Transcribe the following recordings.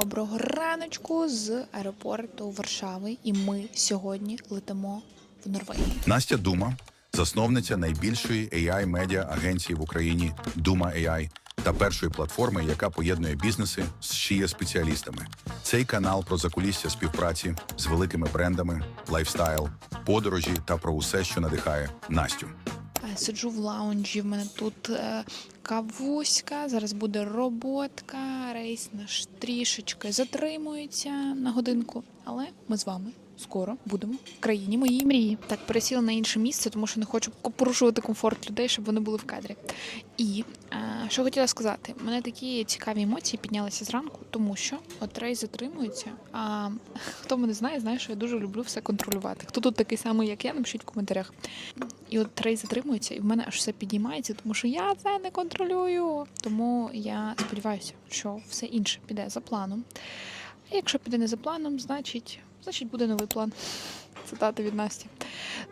Доброго раночку з аеропорту Варшави, і ми сьогодні летимо в Норвегію. Настя Дума, засновниця найбільшої ai медіа агенції в Україні Дума AI та першої платформи, яка поєднує бізнеси з шиє спеціалістами. Цей канал про закулісся співпраці з великими брендами, лайфстайл, подорожі та про усе, що надихає Настю. Е, Сиджу в лаунжі. В мене тут е, кавуська. Зараз буде роботка. Рейс наш трішечки затримується на годинку, але ми з вами. Скоро будемо в країні моєї мрії. Так, пересіла на інше місце, тому що не хочу порушувати комфорт людей, щоб вони були в кадрі. І е, що хотіла сказати, мене такі цікаві емоції піднялися зранку, тому що от рейс затримується. А хто мене знає, знає, що я дуже люблю все контролювати. Хто тут такий самий, як я, напишіть в коментарях. І от рейс затримується, і в мене аж все підіймається, тому що я це не контролюю. Тому я сподіваюся, що все інше піде за планом. А якщо піде не за планом, значить, значить буде новий план. Цитата від Насті.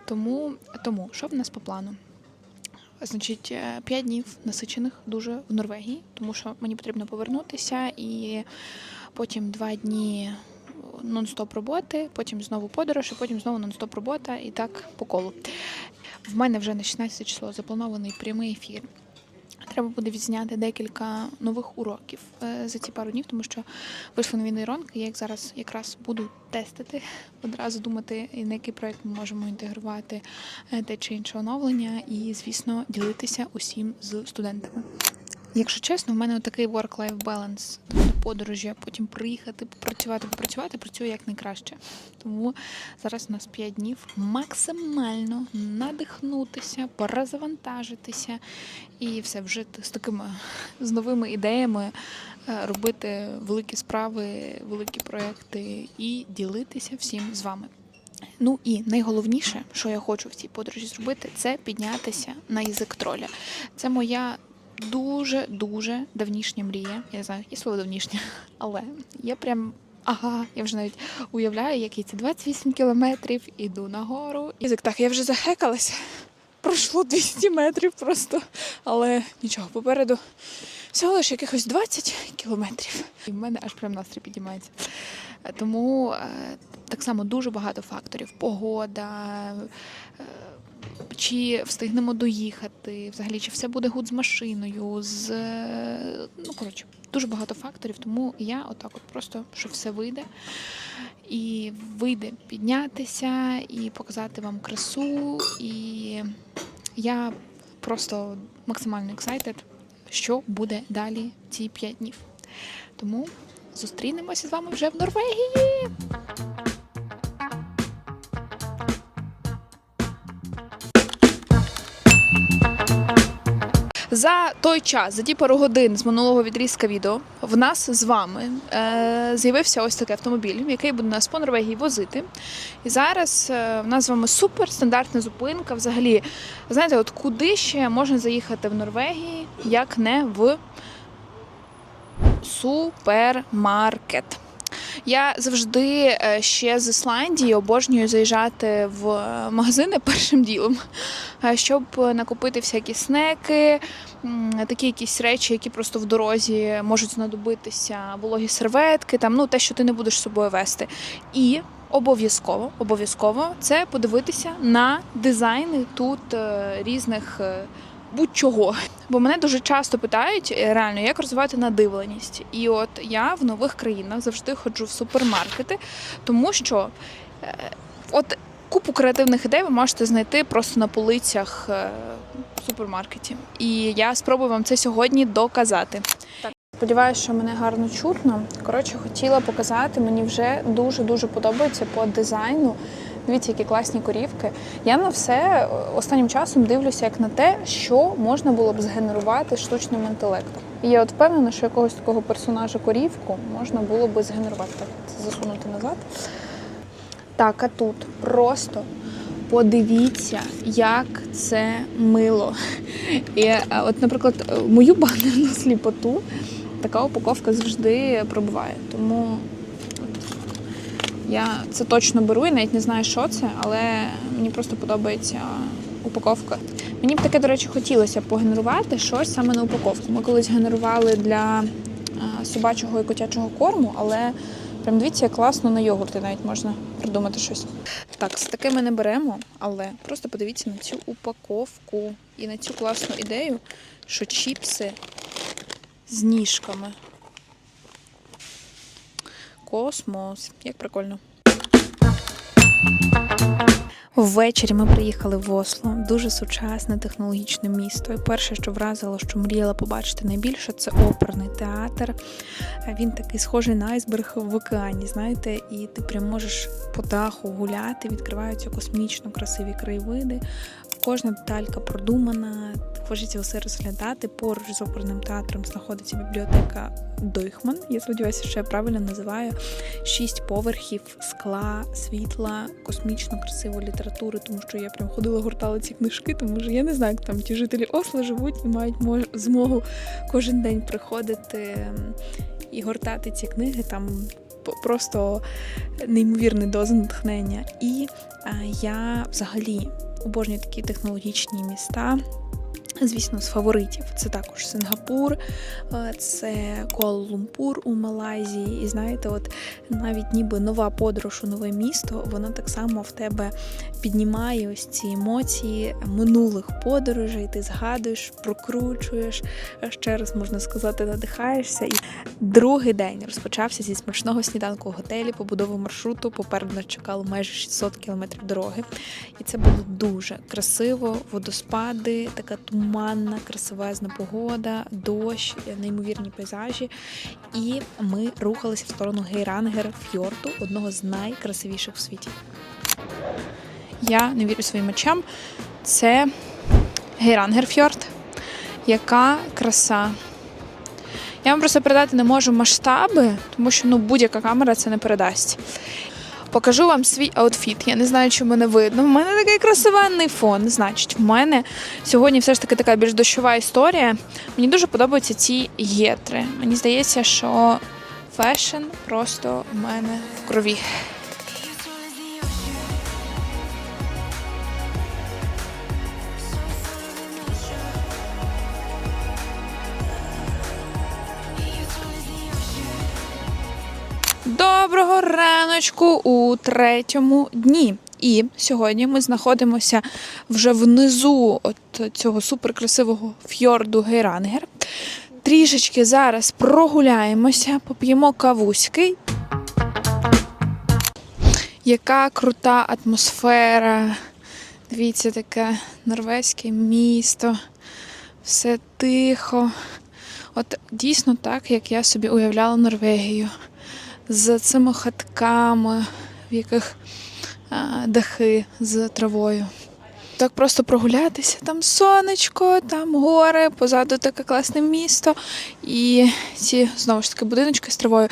Тому, тому що в нас по плану? Значить, 5 днів насичених дуже в Норвегії, тому що мені потрібно повернутися і потім 2 дні нон-стоп роботи, потім знову подорож, і потім знову нон-стоп робота, і так по колу. В мене вже на 16 число запланований прямий ефір. Треба буде відзняти декілька нових уроків е, за ці пару днів, тому що вийшли нові нейронки. Я їх зараз якраз буду тестити, одразу думати, на який проект ми можемо інтегрувати е, те чи інше оновлення, і, звісно, ділитися усім з студентами. Якщо чесно, в мене такий work-life balance. Подорожі, а потім приїхати, попрацювати, попрацювати, працюю як найкраще. Тому зараз у нас 5 днів максимально надихнутися, перезавантажитися і все вжити з такими з новими ідеями, е, робити великі справи, великі проекти і ділитися всім з вами. Ну і найголовніше, що я хочу в цій подорожі зробити, це піднятися на язик троля. Це моя дуже дуже давнішня мрія. Я не знаю, є слово давнішня, але я прям. Ага, я вже навіть уявляю, який це 28 кілометрів, іду нагору. Язик так, я вже захекалася. Пройшло 200 метрів просто, але нічого, попереду всього лише якихось 20 кілометрів. І в мене аж прям настрій підіймається. Тому е, так само дуже багато факторів: погода, е, чи встигнемо доїхати, взагалі, чи все буде гуд з машиною, з е, ну коротше, дуже багато факторів. Тому я отак, от просто що все вийде. І вийде піднятися і показати вам красу. І я просто максимально excited, що буде далі ці 5 днів. Тому зустрінемося з вами вже в Норвегії. За той час, за ті пару годин з минулого відрізка відео, в нас з вами е, з'явився ось такий автомобіль, який буде нас по Норвегії возити. І зараз е, в нас з вами супер стандартна зупинка. Взагалі, знаєте, от куди ще можна заїхати в Норвегії, як не в супермаркет. Я завжди е, ще з Ісландії обожнюю заїжджати в магазини першим ділом, е, щоб накупити всякі снеки, такі якісь речі, які просто в дорозі можуть знадобитися, вологі серветки, там ну те, що ти не будеш з собою вести. І обов'язково, обов'язково це подивитися на дизайни тут е, різних. Будь-чого, бо мене дуже часто питають е, реально, як розвивати надивленість. І от я в нових країнах завжди ходжу в супермаркети, тому що е, от купу креативних ідей ви можете знайти просто на полицях е, в супермаркеті. І я спробую вам це сьогодні доказати. Сподіваюся, що мене гарно чутно. Коротше, хотіла показати, мені вже дуже дуже подобається по дизайну. Дивіться, які класні корівки. Я на все останнім часом дивлюся як на те, що можна було б згенерувати штучним інтелектом. І я от впевнена, що якогось такого персонажа корівку можна було би згенерувати. Так, це засунути назад. Так, а тут просто подивіться, як це мило. І, е, от, наприклад, е, мою банерну сліпоту така упаковка завжди пробиває. Тому я це точно беру і навіть не знаю, що це, але мені просто подобається упаковка. Мені б таке, до речі, хотілося погенерувати щось саме на упаковку. Ми колись генерували для е, собачого і котячого корму, але прям дивіться, класно на йогурти навіть можна придумати щось. Так, з таке ми не беремо, але просто подивіться на цю упаковку і на цю класну ідею, що чіпси з ніжками. Космос. Як прикольно. Ввечері ми приїхали в Осло, дуже сучасне технологічне місто. І перше, що вразило, що мріяла побачити найбільше, це оперний театр. Він такий схожий на айсберг в океані, знаєте, і ти прям можеш по даху гуляти, відкриваються космічно красиві краєвиди. Кожна деталька продумана, хочеться все розглядати. Поруч з оперним театром знаходиться бібліотека Дойхман. Я сподіваюся, що я правильно називаю шість поверхів скла, світла, космічно красивої літератури, тому що я прям ходила, гуртала ці книжки, тому що я не знаю, як там ті жителі Осло живуть і мають змогу кожен день приходити ем, і гортати ці книги. Там просто неймовірний доз натхнення. І а, я взагалі обожнюю такі технологічні міста. Звісно, з фаворитів це також Сингапур, е, це Куала-Лумпур у Малайзії. І знаєте, от навіть ніби нова подорож у нове місто, воно так само в тебе піднімає ось ці емоції минулих подорожей. Ти згадуєш, прокручуєш, ще раз можна сказати, надихаєшся. І другий день розпочався зі смачного сніданку у готелі, побудови маршруту. Попереду нас чекало майже 600 кілометрів дороги. І це було дуже красиво. Водоспади, така туманна, красивезна погода, дощ, неймовірні пейзажі. І ми рухалися в сторону Гейрангер фьорду, одного з найкрасивіших в світі. Я не вірю своїм очам. Це Гейрангер фьорд. Яка краса. Я вам просто передати не можу масштаби, тому що ну, будь-яка камера це не передасть. Покажу вам свій аутфіт. Я не знаю, чи мене видно. У мене такий красивенний фон. Значить, в мене сьогодні все ж таки така більш дощова історія. Мені дуже подобаються ці гетри. Мені здається, що фешн просто в мене в крові. Доброго раночку у третьому дні. І сьогодні ми знаходимося вже внизу от цього суперкрасивого фьорду Гейрангер. Трішечки зараз прогуляємося, поп'ємо кавуськи. Яка крута атмосфера. Дивіться, таке норвезьке місто. Все тихо. От дійсно так, як я собі уявляла Норвегію з цими хатками, в яких дахи з травою. Так просто прогулятися, там сонечко, там гори, позаду таке класне місто і ці знову ж таки будиночки з травою.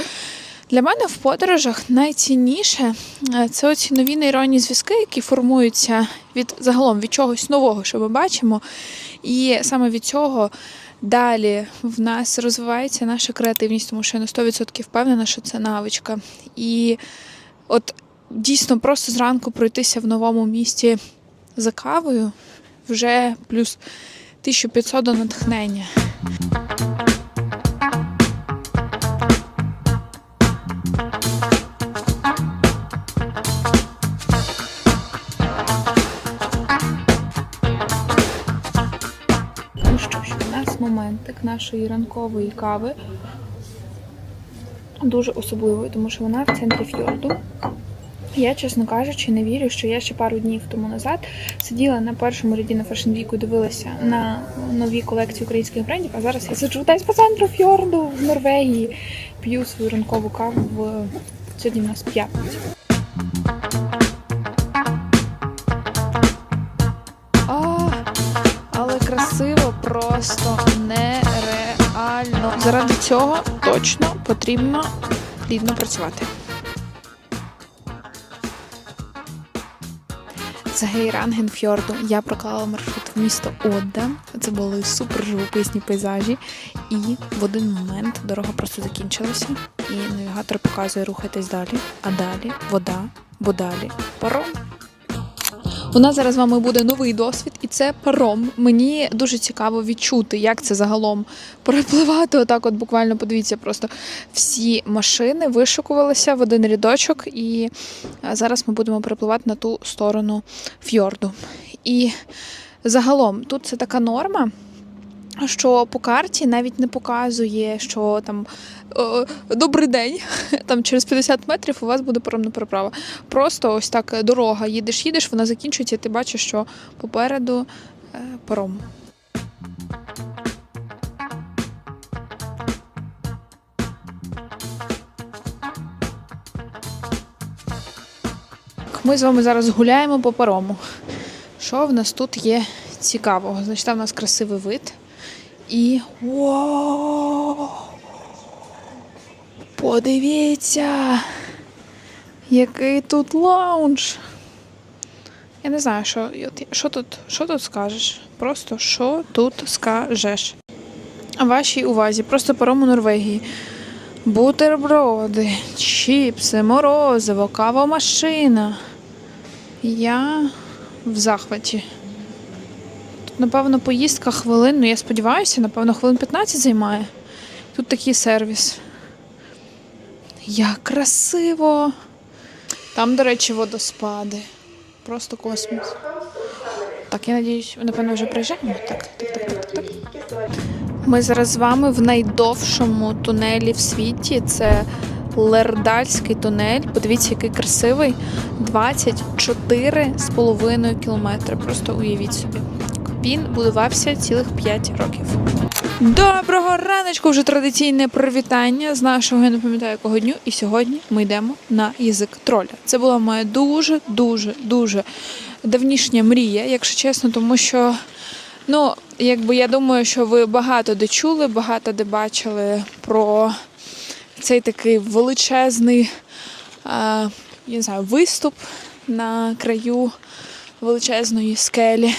Для мене в подорожах найцінніше е, це оці нові нейронні зв'язки, які формуються від загалом від чогось нового, що ми бачимо. І саме від цього далі в нас розвивається наша креативність, тому що я на 100% впевнена, що це навичка. І от дійсно просто зранку пройтися в новому місті за кавою вже плюс 1500 до натхнення. Нас моментик нашої ранкової кави. Дуже особливої, тому що вона в центрі фьорду. Я, чесно кажучи, не вірю, що я ще пару днів тому назад сиділа на першому ряді на Fashion Week і дивилася на нові колекції українських брендів, а зараз я сиджу десь по центру фьорду в Норвегії, п'ю свою ранкову каву в сьогодні в нас п'ятниця. Просто нереально. Заради цього точно потрібно плідно працювати. З Гейрангенфьорду я проклала маршрут в місто Одда. Це були супер живописні пейзажі. І в один момент дорога просто закінчилася, і навігатор показує рухатись далі, а далі вода, бо далі паром. У нас зараз з вами буде новий досвід, і це паром. Мені дуже цікаво відчути, як це загалом перепливати. Отак, от буквально подивіться, просто всі машини вишикувалися в один рядочок, і зараз ми будемо перепливати на ту сторону фьорду. І загалом тут це така норма. Що по карті навіть не показує, що там е, добрий день, там через 50 метрів у вас буде паромна переправа. Просто ось так дорога. Їдеш, їдеш, вона закінчується, і ти бачиш, що попереду е, паром. Ми з вами зараз гуляємо по парому. Що в нас тут є цікавого? Значить, там у нас красивий вид. І. Вау! Подивіться! Який тут лаунж! Я не знаю, що, що, тут, що тут скажеш. Просто що тут скажеш. Вашій увазі, просто паром у Норвегії. Бутерброди, чіпси, морозиво, кавомашина. Я в захваті. Напевно, поїздка хвилин, ну я сподіваюся, напевно, хвилин 15 займає. Тут такий сервіс. Як красиво! Там, до речі, водоспади. Просто космос. Так, я надіюсь, напевно, вже приїжджаємо. Так, так, так, так, так. Ми зараз з вами в найдовшому тунелі в світі. Це Лердальський тунель. Подивіться, який красивий. 24,5 кілометри. Просто уявіть собі. Він будувався цілих 5 років. Доброго раночку! Вже традиційне привітання з нашого, я не пам'ятаю якого дню. І сьогодні ми йдемо на язик троля. Це була моя дуже, дуже, дуже давнішня мрія, якщо чесно, тому що. Ну, якби я думаю, що ви багато де чули, багато де бачили про цей такий величезний я не знаю, виступ на краю величезної скелі.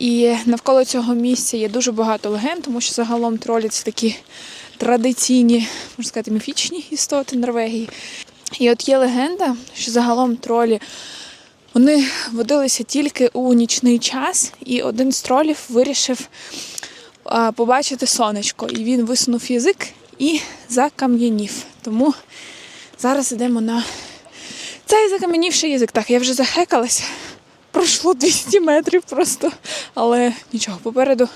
І навколо цього місця є дуже багато легенд, тому що загалом тролі це такі традиційні, можна сказати, міфічні істоти Норвегії. І от є легенда, що загалом тролі вони водилися тільки у нічний час, і один з тролів вирішив побачити сонечко. І він висунув язик і закам'янів. Тому зараз йдемо на цей закам'янівший язик. Так, я вже захекалася. Пройшло 200 метрів просто, але нічого, попереду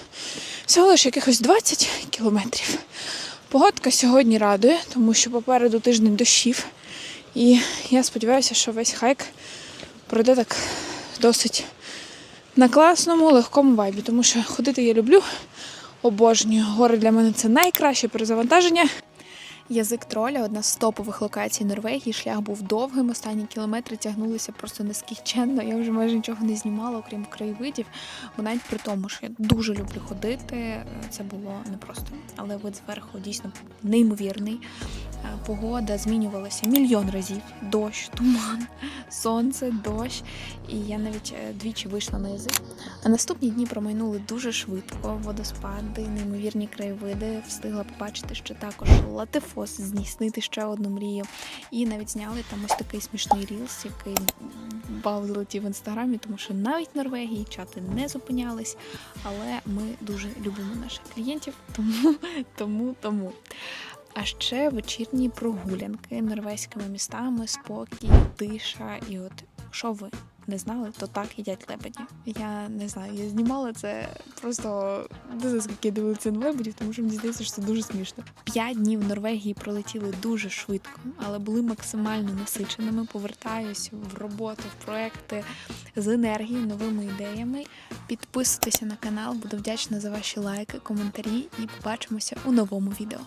всього лише якихось 20 кілометрів. Погодка сьогодні радує, тому що попереду тиждень дощів. І я сподіваюся, що весь хайк пройде так досить на класному, легкому вайбі, тому що ходити я люблю, обожнюю. Гори для мене це найкраще перезавантаження. Язик троля одна з топових локацій Норвегії. Шлях був довгим. Останні кілометри тягнулися просто нескінченно. Я вже майже нічого не знімала, окрім краєвидів. Бо навіть при тому, що я дуже люблю ходити, це було непросто. Але вид зверху дійсно неймовірний. Е, Погода змінювалася мільйон разів: дощ, туман, сонце, дощ. І я навіть е, двічі вийшла на язик. А наступні дні промайнули дуже швидко. Водоспади, неймовірні краєвиди. Встигла побачити, що також латифос здійснити ще одну мрію. І навіть зняли там ось такий смішний рілс, який бал залетів в інстаграмі, тому що навіть в Норвегії чати не зупинялись. Але ми дуже любимо наших клієнтів, тому, тому, тому. А ще вечірні прогулянки норвезькими містами, спокій, тиша. І от що ви не знали, то так їдять лебеді. Я не знаю, я знімала це просто не скільки я дивилася на лебедів, тому що мені здається, що це дуже смішно. П'ять днів в Норвегії пролетіли дуже швидко, але були максимально насиченими. Повертаюся в роботу, в проекти з енергією, новими ідеями. Підписуйтеся на канал, буду вдячна за ваші лайки, коментарі і побачимося у новому відео.